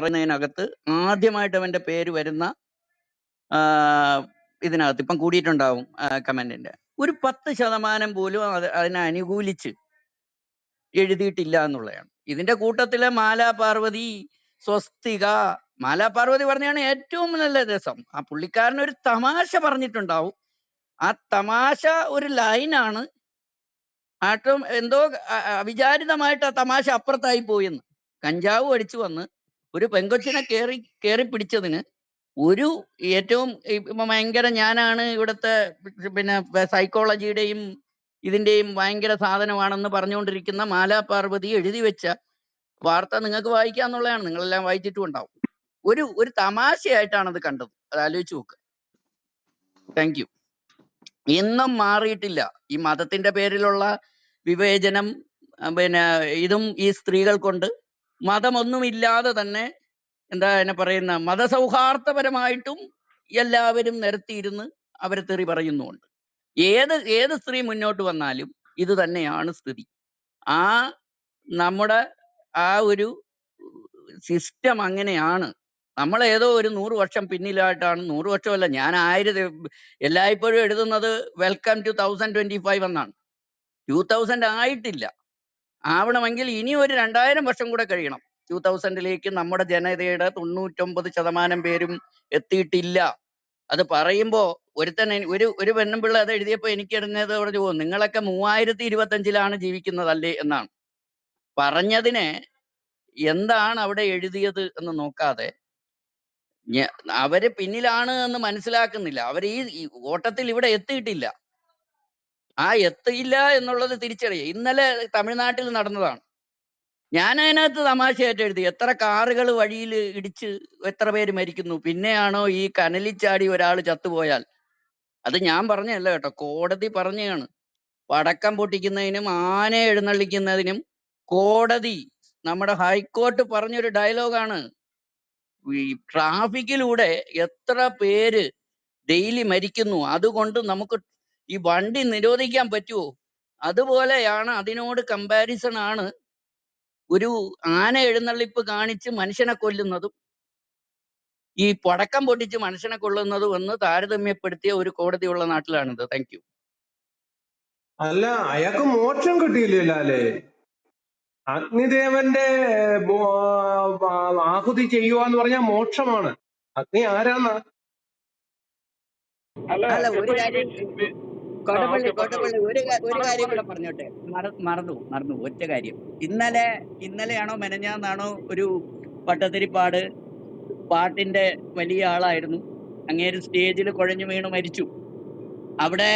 പറയുന്നതിനകത്ത് ആദ്യമായിട്ട് അവന്റെ പേര് വരുന്ന ഇതിനകത്ത് ഇപ്പം കൂടിയിട്ടുണ്ടാവും കമന്റിന്റെ. ഒരു പത്ത് ശതമാനം പോലും അത് അതിനെ അനുകൂലിച്ച് എഴുതിയിട്ടില്ല എന്നുള്ളതാണ്. ഇതിന്റെ കൂട്ടത്തിലെ മാലാ പാർവതി സ്വസ്തിക മാലാ പാർവതി പറഞ്ഞാണ് ഏറ്റവും നല്ല രസം. ആ പുള്ളിക്കാരൻ ഒരു തമാശ പറഞ്ഞിട്ടുണ്ടാവും. ആ തമാശ ഒരു ലൈനാണ്. ആട്ടും എന്തോ അവിചാരിതമായിട്ട് ആ തമാശ അപ്പുറത്തായി പോയെന്ന് കഞ്ചാവ് അടിച്ചു വന്ന് ഒരു പെങ്കൊച്ചിനെ കയറി കയറി പിടിച്ചതിന് ഒരു ഏറ്റവും ഭയങ്കര ഞാനാണ് ഇവിടുത്തെ പിന്നെ സൈക്കോളജിയുടെയും ഇതിന്റെയും ഭയങ്കര സാധനമാണെന്ന് പറഞ്ഞുകൊണ്ടിരിക്കുന്ന മാലാ പാർവതി എഴുതി വെച്ച വാർത്ത നിങ്ങൾക്ക് വായിക്കാന്നുള്ളതാണ് നിങ്ങളെല്ലാം വായിച്ചിട്ടും ഉണ്ടാവും ഒരു ഒരു തമാശയായിട്ടാണ് അത് കണ്ടത്. അത് ആലോചിച്ച് നോക്ക്. താങ്ക് യു ഇന്നും മാറിയിട്ടില്ല. ഈ മതത്തിന്റെ പേരിലുള്ള വിവേചനം പിന്നെ ഇതും ഈ സ്ത്രീകൾ കൊണ്ട് മതമൊന്നുമില്ലാതെ തന്നെ എന്താ എന്നെ പറയുന്ന മതസൗഹാർദ്ദപരമായിട്ടും എല്ലാവരും നിരത്തിയിരുന്ന് അവരെ തെറി പറയുന്നുണ്ട് ഏത് ഏത് സ്ത്രീ മുന്നോട്ട് വന്നാലും ഇത് തന്നെയാണ് സ്ഥിതി. ആ നമ്മുടെ ആ ഒരു സിസ്റ്റം അങ്ങനെയാണ്. നമ്മൾ ഏതോ ഒരു നൂറ് വർഷം പിന്നിലായിട്ടാണ് നൂറ് വർഷമല്ല ഞാൻ ആയിരത്തി എല്ലായ്പ്പോഴും എഴുതുന്നത് welcome to thousand twenty five എന്നാണ്. ടൂ തൗസൻഡ് ആയിട്ടില്ല. ആവണമെങ്കിൽ ഇനി ഒരു രണ്ടായിരം വർഷം കൂടെ കഴിയണം. ടൂ തൗസൻഡിലേക്ക് നമ്മുടെ ജനതയുടെ തൊണ്ണൂറ്റൊമ്പത് ശതമാനം പേരും എത്തിയിട്ടില്ല. അത് പറയുമ്പോ ഒരുത്തൻ ഒരു ഒരു പെണ്ണുമ്പിള്ള അത് എഴുതിയപ്പോ എനിക്ക് എഴുതുന്നതോടെ പോകും നിങ്ങളൊക്കെ മൂവായിരത്തി ഇരുപത്തഞ്ചിലാണ് ജീവിക്കുന്നതല്ലേ എന്നാണ്. പറഞ്ഞതിനെ എന്താണ് അവിടെ എഴുതിയത് എന്ന് നോക്കാതെ അവർ പിന്നിലാണ് എന്ന് മനസ്സിലാക്കുന്നില്ല. അവർ ഈ ഓട്ടത്തിൽ ഇവിടെ എത്തിയിട്ടില്ല. ആ എത്തിയില്ല എന്നുള്ളത് തിരിച്ചറിയുക. ഇന്നലെ തമിഴ്നാട്ടിൽ നടന്നതാണ്. ഞാൻ അതിനകത്ത് തമാശയായിട്ട് എഴുതി എത്ര കാറുകൾ വഴിയിൽ ഇടിച്ച് എത്ര പേര് മരിക്കുന്നു. പിന്നെയാണോ ഈ കനലിൽ ചാടി ഒരാൾ ചത്തുപോയാൽ? അത് ഞാൻ പറഞ്ഞല്ല കേട്ടോ. കോടതി പറഞ്ഞാണ് വടക്കം പൊട്ടിക്കുന്നതിനും ആന എഴുന്നള്ളിക്കുന്നതിനും കോടതി നമ്മുടെ ഹൈക്കോർട്ട് പറഞ്ഞൊരു ഡയലോഗാണ്. ഈ ട്രാഫിക്കിലൂടെ എത്ര പേര് ഡെയിലി മരിക്കുന്നു. അതുകൊണ്ട് നമുക്ക് ഈ വണ്ടി നിരോധിക്കാൻ പറ്റുമോ അതുപോലെയാണ് അതിനോട് കമ്പാരിസൺ ആണ് ഒരു ആന എഴുന്നള്ളിപ്പ് കാണിച്ച് മനുഷ്യനെ കൊല്ലുന്നതും ഈ പടക്കം പൊട്ടിച്ച് മനുഷ്യനെ കൊല്ലുന്നതും എന്ന് താരതമ്യപ്പെടുത്തിയ ഒരു കോടതിയുള്ള നാട്ടിലാണിത്. താങ്ക് യു അല്ല അയാൾക്ക് മോക്ഷം കിട്ടിയില്ലല്ലോ അല്ലേ അഗ്നിദേവന്റെ ആഹുതി ചെയ്യുക എന്ന് പറഞ്ഞാൽ മോക്ഷമാണ്. അഗ്നി ആരാന്നാ? അല്ല അല്ല ഒരു കാര്യം കോട്ടപ്പള്ളി ഓക്കെ കോട്ടപ്പള്ളി ഒരു ഒരു കാര്യം കൂടെ പറഞ്ഞോട്ടെ. മറന്നു മറന്നു ഒറ്റ കാര്യം. ഇന്നലെ ഇന്നലെയാണോ മെനഞ്ഞാന്നാണോ ഒരു പട്ടത്തിരിപ്പാട് പാട്ടിന്റെ വലിയ ആളായിരുന്നു. അങ്ങേര് സ്റ്റേജിൽ കുഴഞ്ഞു വീണു മരിച്ചു. അവിടെ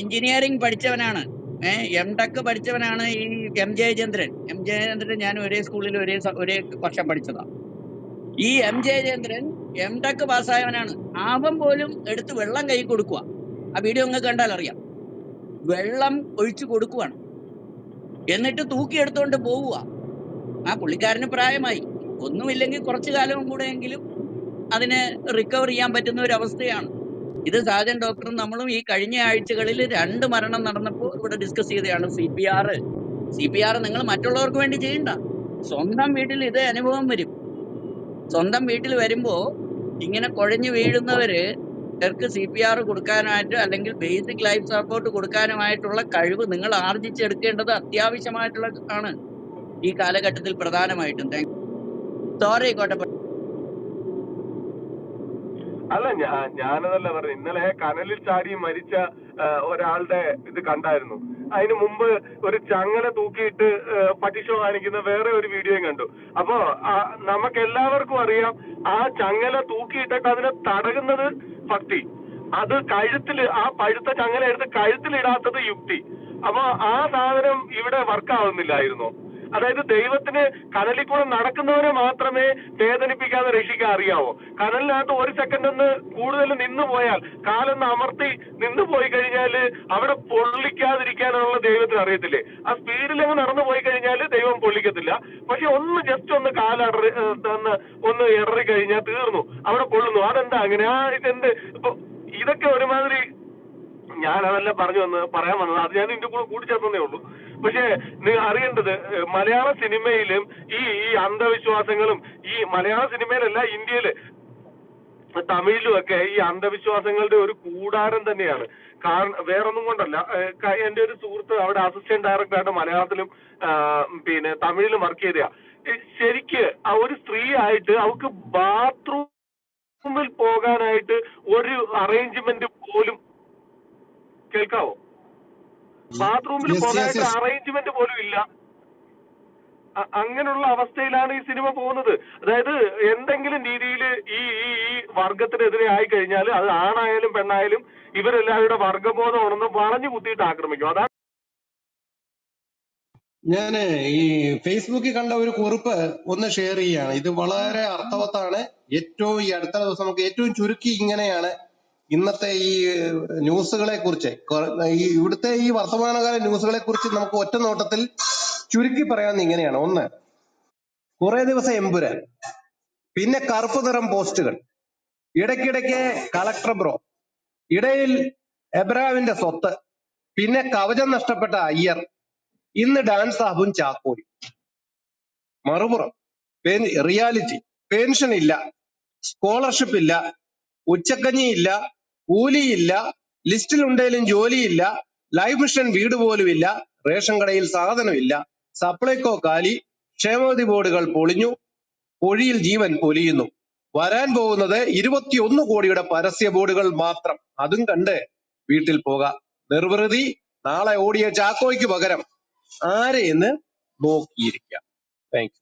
എഞ്ചിനീയറിംഗ് പഠിച്ചവനാണ്. ഏഹ് എം ടെക് പഠിച്ചവനാണ് ഈ എം ജയചന്ദ്രൻ. എം ജയചന്ദ്രൻ ഞാൻ ഒരേ സ്കൂളിൽ ഒരേ ഒരേ വർഷം പഠിച്ചതാ. ഈ എം ജയചന്ദ്രൻ എം ടെക് പാസ്സായവനാണ്. അവൻ പോലും എടുത്ത് വെള്ളം കൈ കൊടുക്കുക ആ വീഡിയോ നിങ്ങൾക്ക് കണ്ടാൽ അറിയാം. വെള്ളം ഒഴിച്ചു കൊടുക്കുവാണ്. എന്നിട്ട് തൂക്കിയെടുത്തോണ്ട് പോവുക ആ പുള്ളിക്കാരന് പ്രായമായി. ഒന്നുമില്ലെങ്കിൽ കുറച്ചു കാലവും കൂടെയെങ്കിലും അതിന് റിക്കവർ ചെയ്യാൻ പറ്റുന്ന ഒരു അവസ്ഥയാണ്. ഇത് സാജൻ ഡോക്ടറും നമ്മളും ഈ കഴിഞ്ഞ ആഴ്ചകളിൽ രണ്ട് മരണം നടന്നപ്പോൾ ഇവിടെ ഡിസ്കസ് ചെയ്തതാണ് C P R C P R നിങ്ങൾ മറ്റുള്ളവർക്ക് വേണ്ടി ചെയ്യണ്ട. സ്വന്തം വീട്ടിൽ ഇതേ അനുഭവം വരും. സ്വന്തം വീട്ടിൽ വരുമ്പോ ഇങ്ങനെ കുഴഞ്ഞു വീഴുന്നവര് അവർക്ക് സി പി ആർ കൊടുക്കാനായിട്ട് അല്ലെങ്കിൽ ബേസിക് ലൈഫ് സപ്പോർട്ട് കൊടുക്കാനുമായിട്ടുള്ള കഴിവ് നിങ്ങൾ ആർജിച്ചെടുക്കേണ്ടത് അത്യാവശ്യമായിട്ടുള്ള ആണ്. ഈ കാലഘട്ടത്തിൽ പ്രധാനമായിട്ടും. താങ്ക് സോറി കോട്ടപ്പള്ളി അല്ല ഞാൻ ഞാനതല്ല പറഞ്ഞു ഇന്നലെ കനലിൽ ചാടി മരിച്ച ഒരാളുടെ ഇത് കണ്ടായിരുന്നു. അതിന് മുമ്പ് ഒരു ചങ്ങല തൂക്കിയിട്ട് പട്ടിഷോ കാണിക്കുന്ന വേറെ ഒരു വീഡിയോയും കണ്ടു. അപ്പോ നമുക്ക് എല്ലാവർക്കും അറിയാം ആ ചങ്ങല തൂക്കിയിട്ടിട്ട് അതിനെ തടകുന്നത് ഭക്തി. അത് കഴുത്തിൽ ആ പഴുത്ത ചങ്ങല എടുത്ത് കഴുത്തിലിടാത്തത് യുക്തി. അപ്പൊ ആ സാധനം ഇവിടെ വർക്ക് ആവുന്നില്ലായിരുന്നോ. അതായത് ദൈവത്തിന് കനലിൽ കൂടെ നടക്കുന്നവരെ മാത്രമേ വേദനിപ്പിക്കാതെ രക്ഷിക്കാൻ അറിയാവോ. കനലിനകത്ത് ഒരു സെക്കൻഡ് ഒന്ന് കൂടുതൽ നിന്നു പോയാൽ കാലൊന്ന് അമർത്തി നിന്നു പോയി കഴിഞ്ഞാൽ അവിടെ പൊള്ളിക്കാതിരിക്കാനുള്ള ദൈവത്തിന് അറിയത്തില്ലേ? ആ സ്പീഡിൽ അങ്ങ് നടന്നു പോയി കഴിഞ്ഞാൽ ദൈവം പൊള്ളിക്കത്തില്ല. പക്ഷെ ഒന്ന് ജസ്റ്റ് ഒന്ന് കാലടറി ഒന്ന് ഒന്ന് ഇടറി കഴിഞ്ഞാൽ തീർന്നു. അവിടെ പൊള്ളുന്നു. അതെന്താ അങ്ങനെ? ആ ഇതെന്ത്? ഇപ്പൊ ഇതൊക്കെ ഒരുമാതിരി ഞാൻ അതല്ല പറഞ്ഞു വന്ന് പറയാൻ വന്നത്. അത് ഞാൻ ഇതിന്റെ കൂടെ കൂട്ടിച്ചേർത്തേ ഉള്ളൂ. പക്ഷേ അറിയേണ്ടത് മലയാള സിനിമയിലും ഈ ഈ അന്ധവിശ്വാസങ്ങളും ഈ മലയാള സിനിമയിലല്ല ഇന്ത്യയിൽ തമിഴിലും ഒക്കെ ഈ അന്ധവിശ്വാസങ്ങളുടെ ഒരു കൂടാരം തന്നെയാണ്. കാരണം വേറൊന്നും കൊണ്ടല്ല. എന്റെ ഒരു സുഹൃത്ത് അവിടെ അസിസ്റ്റന്റ് ഡയറക്ടറായിട്ട് മലയാളത്തിലും പിന്നെ തമിഴിലും വർക്ക് ചെയ്തയാ. ശരിക്ക് ആ ഒരു സ്ത്രീ ആയിട്ട് അവൾക്ക് ബാത്റൂമിൽ പോകാനായിട്ട് ഒരു അറേഞ്ച്മെന്റ് പോലും കേൾക്കാവോ? ബാത്റൂമിൽ പോകാനായിട്ട്. അറേഞ്ച്മെന്റ് പോലും ഇല്ല. അങ്ങനെയുള്ള അവസ്ഥയിലാണ് ഈ സിനിമ പോകുന്നത്. അതായത് എന്തെങ്കിലും രീതിയിൽ ഈ ഈ ഈ വർഗത്തിനെതിരെ ആയി കഴിഞ്ഞാൽ അത് ആണായാലും പെണ്ണായാലും ഇവരെല്ലാവരുടെ വർഗബോധം ഉണർന്ന് വളഞ്ഞു കുത്തിയിട്ട് ആക്രമിക്കും. അതാണ് ഞാൻ ഈ ഫേസ്ബുക്കിൽ കണ്ട ഒരു കുറിപ്പ് ഒന്ന് ഷെയർ ചെയ്യാണ്. ഇത് വളരെ അർത്ഥവത്താണ്. ഏറ്റവും ഈ അടുത്ത ദിവസം നമുക്ക് ഏറ്റവും ചുരുക്കി ഇങ്ങനെയാണ് ഇന്നത്തെ ഈ ന്യൂസുകളെ കുറിച്ച് ഈ ഇവിടുത്തെ ഈ വർത്തമാനകാല ന്യൂസുകളെ കുറിച്ച് നമുക്ക് ഒറ്റ നോട്ടത്തിൽ ചുരുക്കി പറയാവുന്ന ഇങ്ങനെയാണ്. ഒന്ന് കുറെ ദിവസം എമ്പുരാൻ പിന്നെ കറുപ്പ് നിറം പോസ്റ്റുകൾ ഇടയ്ക്കിടയ്ക്ക് കളക്ടർ ബ്രോ ഇടയിൽ എബ്രാവിന്റെ സ്വത്ത് പിന്നെ കവചം നഷ്ടപ്പെട്ട അയ്യർ ഇന്ന് ഡാൻസ് സാബും ചാക്കോയും. മറുപുറം റിയാലിറ്റി പെൻഷൻ ഇല്ല സ്കോളർഷിപ്പ് ഇല്ല ഉച്ചക്കഞ്ഞി ഇല്ല കൂലിയില്ല ലിസ്റ്റിലുണ്ടെങ്കിലും ജോലിയില്ല ലൈഫ് മിഷൻ വീട് പോലുമില്ല റേഷൻ കടയിൽ സാധനമില്ല സപ്ലൈകോ കാലി ക്ഷേമനിധി ബോർഡുകൾ പൊളിഞ്ഞു പൊഴിയിൽ ജീവൻ പൊലിയുന്നു. വരാൻ പോകുന്നത് ഇരുപത്തിയൊന്ന് കോടിയുടെ പരസ്യ ബോർഡുകൾ മാത്രം. അതും കണ്ട് വീട്ടിൽ പോകാം. നിർവൃതി നാളെ ഓടിയ ചാക്കോയ്ക്ക് പകരം ആരെയെന്ന് നോക്കിയിരിക്കാം. താങ്ക്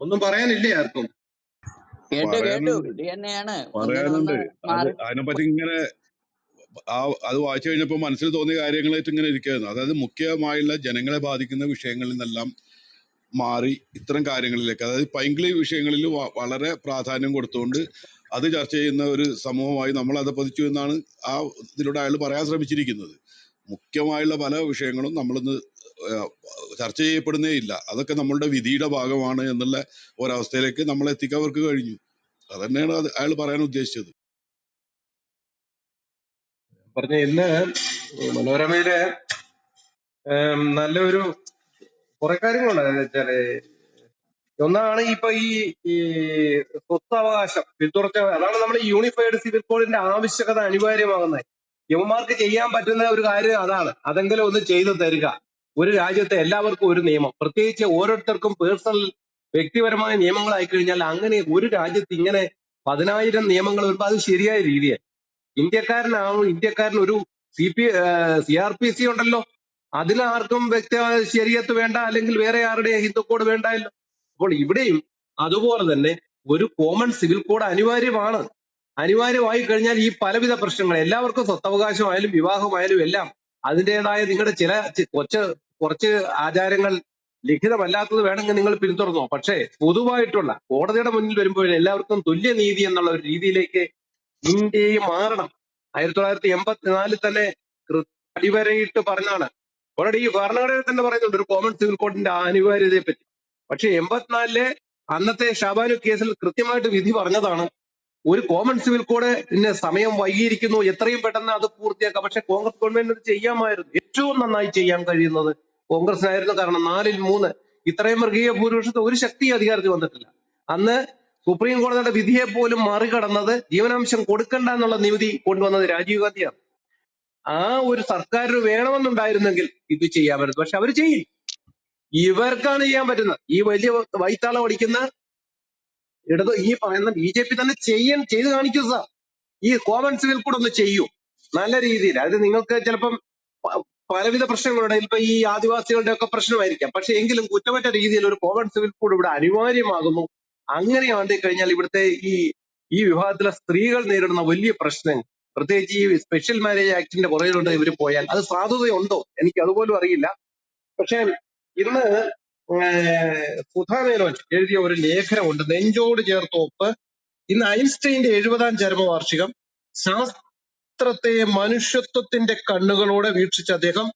ഒന്നും പറയാനില്ലേ ആർക്കും? കേട്ടു കേട്ടു. പറയാനുണ്ട് ഇത് തന്നെയാണ്. പറയാനുണ്ട്. അത് അതിനെപ്പറ്റി ഇങ്ങനെ ആ അത് വായിച്ചു കഴിഞ്ഞപ്പോൾ മനസ്സിൽ തോന്നിയ കാര്യങ്ങളായിട്ട് ഇങ്ങനെ ഇരിക്കുകയായിരുന്നു. അതായത് മുഖ്യമായുള്ള ജനങ്ങളെ ബാധിക്കുന്ന വിഷയങ്ങളിൽ നിന്നെല്ലാം മാറി ഇത്തരം കാര്യങ്ങളിലേക്ക്. അതായത് പൈങ്കിളി വിഷയങ്ങളിൽ വ- വളരെ പ്രാധാന്യം കൊടുത്തുകൊണ്ട് അത് ചർച്ച ചെയ്യുന്ന ഒരു സമൂഹമായി നമ്മൾ അധപ്പതിച്ചു എന്നാണ് ആ ഇതിലൂടെ അയാൾ പറയാൻ ശ്രമിച്ചിരിക്കുന്നത്. മുഖ്യമായുള്ള പല വിഷയങ്ങളും നമ്മളിന്ന് ചർച്ച ചെയ്യപ്പെടുന്നേ ഇല്ല. അതൊക്കെ നമ്മളുടെ വിധിയുടെ ഭാഗമാണ് എന്നുള്ള ഒരവസ്ഥയിലേക്ക് നമ്മളെ എത്തിക്കാൻ അവർക്ക് കഴിഞ്ഞു. അതന്നെയാണ് അത് അയാൾ പറയാൻ ഉദ്ദേശിച്ചത്. പറഞ്ഞ ഇന്ന് മനോരമയിൽ നല്ലൊരു കുറെ കാര്യങ്ങളുണ്ട്. വെച്ചാൽ ഒന്നാണ് ഇപ്പൊ ഈ ഈ സ്വത്തവകാശം പിന്തുടർച്ച അതാണ് നമ്മൾ യൂണിഫൈഡ് സിവിൽ കോഡിന്റെ ആവശ്യകത അനിവാര്യമാകുന്നത്. യുവമാർക്ക് ചെയ്യാൻ പറ്റുന്ന ഒരു കാര്യം അതാണ്. അതെങ്കിലും ഒന്ന് ചെയ്തു തരിക. ഒരു രാജ്യത്തെ എല്ലാവർക്കും ഒരു നിയമം. പ്രത്യേകിച്ച് ഓരോരുത്തർക്കും പേഴ്സണൽ വ്യക്തിപരമായ നിയമങ്ങളായി കഴിഞ്ഞാൽ അങ്ങനെ ഒരു രാജ്യത്ത് ഇങ്ങനെ പതിനായിരം നിയമങ്ങൾ വരുമ്പോൾ അത് ശരിയായ രീതിയാണ് ഇന്ത്യക്കാരനാവും ഇന്ത്യക്കാരൻ ഒരു C P C R P C ഉണ്ടല്ലോ. അതിൽ ആർക്കും വ്യക്തി ശരിയത്ത് വേണ്ട അല്ലെങ്കിൽ വേറെ ആരുടെ ഹിന്ദു കോഡ് വേണ്ടല്ലോ അപ്പോൾ ഇവിടെയും അതുപോലെ തന്നെ ഒരു കോമൺ സിവിൽ കോഡ് അനിവാര്യമാണ്. അനിവാര്യമായി കഴിഞ്ഞാൽ ഈ പലവിധ പ്രശ്നങ്ങൾ എല്ലാവർക്കും സ്വത്തവകാശമായാലും വിവാഹമായാലും എല്ലാം അതിന്റെതായ നിങ്ങളുടെ ചില ചി- കുറച്ച് ആചാരങ്ങൾ ലിഖിതമല്ലാത്തത് വേണമെങ്കിൽ നിങ്ങൾ പിന്തുടർന്നോ. പക്ഷേ പൊതുവായിട്ടുള്ള കോടതിയുടെ മുന്നിൽ വരുമ്പോൾ എല്ലാവർക്കും തുല്യനീതി എന്നുള്ള ഒരു രീതിയിലേക്ക് ഇന്ത്യയെ മാറണം. ആയിരത്തി തൊള്ളായിരത്തി എൺപത്തിനാലിൽ തന്നെ അടിവരയിട്ട് പറഞ്ഞാണ് ഓൾറെഡി ഈ ഭരണഘടനയിൽ തന്നെ പറയുന്നുണ്ട് ഒരു കോമൺ സിവിൽ കോഡിന്റെ അനിവാര്യതയെ പറ്റി പക്ഷെ എൺപത്തിനാലിലെ അന്നത്തെ ഷാബാനു കേസിൽ കൃത്യമായിട്ട് വിധി പറഞ്ഞതാണ്. ഒരു കോമൺ സിവിൽ കോഡ് പിന്നെ സമയം വൈകിയിരിക്കുന്നു. എത്രയും പെട്ടെന്ന് അത് പൂർത്തിയാക്കാം. പക്ഷെ കോൺഗ്രസ് ഗവൺമെന്റ് അത് ചെയ്യാമായിരുന്നു. ഏറ്റവും നന്നായി ചെയ്യാൻ കഴിയുന്നത് കോൺഗ്രസിനായിരുന്നു കാരണം നാലിൽ മൂന്ന്. ഇത്രയും മൃഗീയ ഭൂരിപക്ഷത്തെ ഒരു ശക്തി അധികാരത്തിൽ വന്നിട്ടില്ല. അന്ന് സുപ്രീം കോടതിയുടെ വിധിയെ പോലും മറികടന്നത് ജീവനാംശം കൊടുക്കണ്ട എന്നുള്ള നികുതി കൊണ്ടുവന്നത് രാജീവ് ഗാന്ധിയാണ്. ആ ഒരു സർക്കാരിന് വേണമെന്നുണ്ടായിരുന്നെങ്കിൽ ഇത് ചെയ്യാമായിരുന്നു. പക്ഷെ അവർ ചെയ്യും ഇവർക്കാണ് ചെയ്യാൻ പറ്റുന്നത്. ഈ വലിയ വൈത്താളം അടിക്കുന്ന ഇടത് ഈ പറയുന്ന ബി ജെ പി തന്നെ ചെയ്യാൻ ചെയ്ത് കാണിക്കൂ സാർ. ഈ കോമൺ സിവിൽ കൂടെ ഒന്ന് ചെയ്യൂ. നല്ല രീതിയിൽ. അത് നിങ്ങൾക്ക് ചിലപ്പം പലവിധ പ്രശ്നങ്ങളുണ്ട്. ഇപ്പൊ ഈ ആദിവാസികളുടെ ഒക്കെ പ്രശ്നമായിരിക്കാം. പക്ഷെ എങ്കിലും കുറ്റമറ്റ രീതിയിൽ ഒരു കോമൺ സിവിൽ കോഡ് ഇവിടെ അനിവാര്യമാകുന്നു. വേണ്ടി കഴിഞ്ഞാൽ ഇവിടുത്തെ ഈ ഈ വിഭാഗത്തിലെ സ്ത്രീകൾ നേരിടുന്ന വലിയ പ്രശ്നം പ്രത്യേകിച്ച് ഈ സ്പെഷ്യൽ മാരേജ് ആക്ടിന്റെ പുറകിലുണ്ട് ഇവർ പോയാൽ അത് സാധുതയുണ്ടോ? എനിക്ക് അതുപോലും അറിയില്ല. പക്ഷേ ഇന്ന് സുധാമേനോൻ സുധാ എഴുതിയ ഒരു ലേഖനമുണ്ട്. നെഞ്ചോട് ചേർത്തോപ്പ് ഇന്ന് ഐൻസ്റ്റൈന്റെ എഴുപതാം ചരമവാർഷികം. ശാസ്ത്രത്തെ മനുഷ്യത്വത്തിന്റെ കണ്ണുകളോടെ വീക്ഷിച്ച അദ്ദേഹം